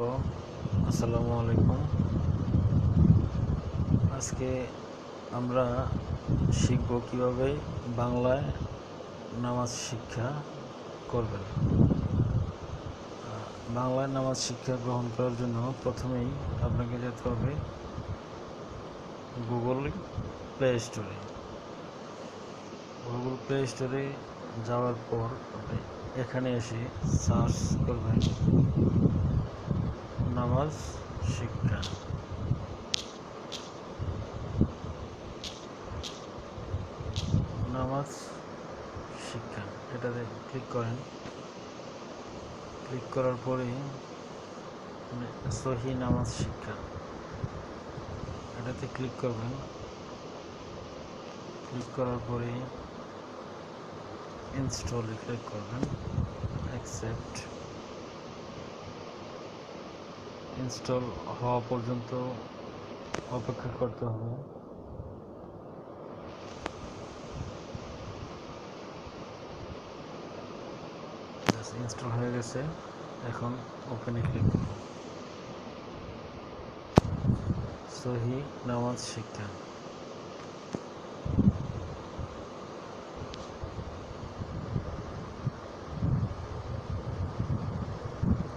Hello, আসসালামু আলাইকুম। আজকে আমরা শিখব কীভাবে বাংলায় নামাজ শিক্ষা করবেন। বাংলায় নামাজ শিক্ষা গ্রহণ করার জন্য প্রথমেই আপনাকে যেতে হবে গুগল প্লে স্টোরে। গুগল প্লে স্টোরে যাওয়ার পর আপনি এখানে এসে সার্চ করবেন। নামাজ শিক্ষা নামাজ শিক্ষা এটাতে ক্লিক করেন ক্লিক করার পরে সহি নামাজ শিক্ষা এটাতে ক্লিক করবেন ক্লিক করার পরে ইনস্টলে ক্লিক করবেন অ্যাকসেপ্ট ইনস্টল হওয়া পর্যন্ত অপেক্ষা করতে হবে। ইনস্টল হয়ে গেছে। এখন ওপেনে ক্লিক করব। সহি নামাজ শিক্ষা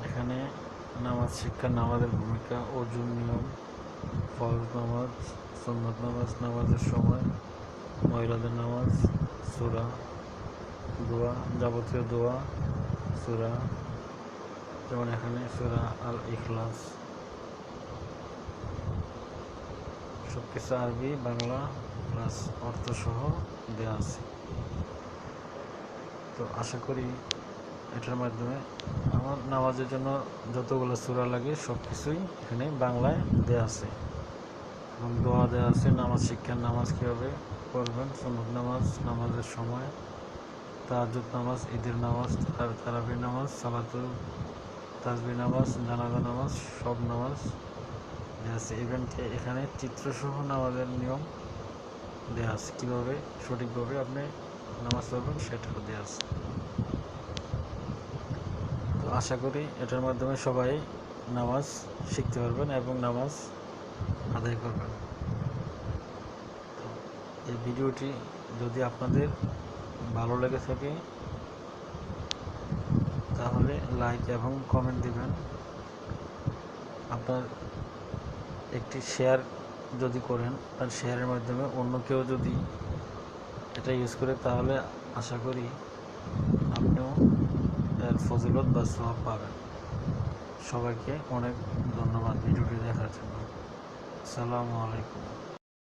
এখানে নামাজ, শিক্ষা, নামাজের ভূমিকা অর্জুন নিয়ম, ফরজ নামাজ, সুন্নত নামাজ, নামাজের সময়, মহিলাদের নামাজ, সুরা, দোয়া, যাবতীয় দোয়া, সুরা, যেমন এখানে সুরা আল ইখলাস সব কিছু আরবি, বাংলা, প্লাস অর্থসহ দেওয়া আছে। তো আশা করি এটার মাধ্যমে আমার নামাজের জন্য যতগুলো সূরা লাগে সব কিছুই এখানে বাংলায় দেওয়া আছে। এবং দোয়া দেওয়া আছে, নামাজ শিক্ষার নামাজ কীভাবে পড়বেন, সুন্নত নামাজ, নামাজের সময়, তাহাজ্জুদ নামাজ, ঈদের নামাজ, তারা- তারাবির নামাজ, সালাতুল তাজবি নামাজ, জানাজা নামাজ, সব নামাজ দেওয়া আছে। ইভেন্টে এখানে চিত্রসহ নামাজের নিয়ম দেওয়া আছে। কীভাবে, সঠিকভাবে আপনি নামাজ পড়বেন সেটাও দেওয়া আছে। আশা করি এটার মাধ্যমে সবাই নামাজ শিখতে পারবেন এবং নামাজ আদায় করবেন। এই ভিডিওটি যদি আপনাদের ভালো লেগে থাকে, তাহলে লাইক এবং কমেন্ট দিবেন। আপনার একটি শেয়ার যদি করেন আর শেয়ারের মাধ্যমে অন্য কেউ যদি এটা ইউজ করে, তাহলে আশা করি আপনিও এর ফজিলত বা সব পাবেন সবাইকে অনেক ধন্যবাদ ভিডিওটি দেখার জন্য। আসসালামু আলাইকুম।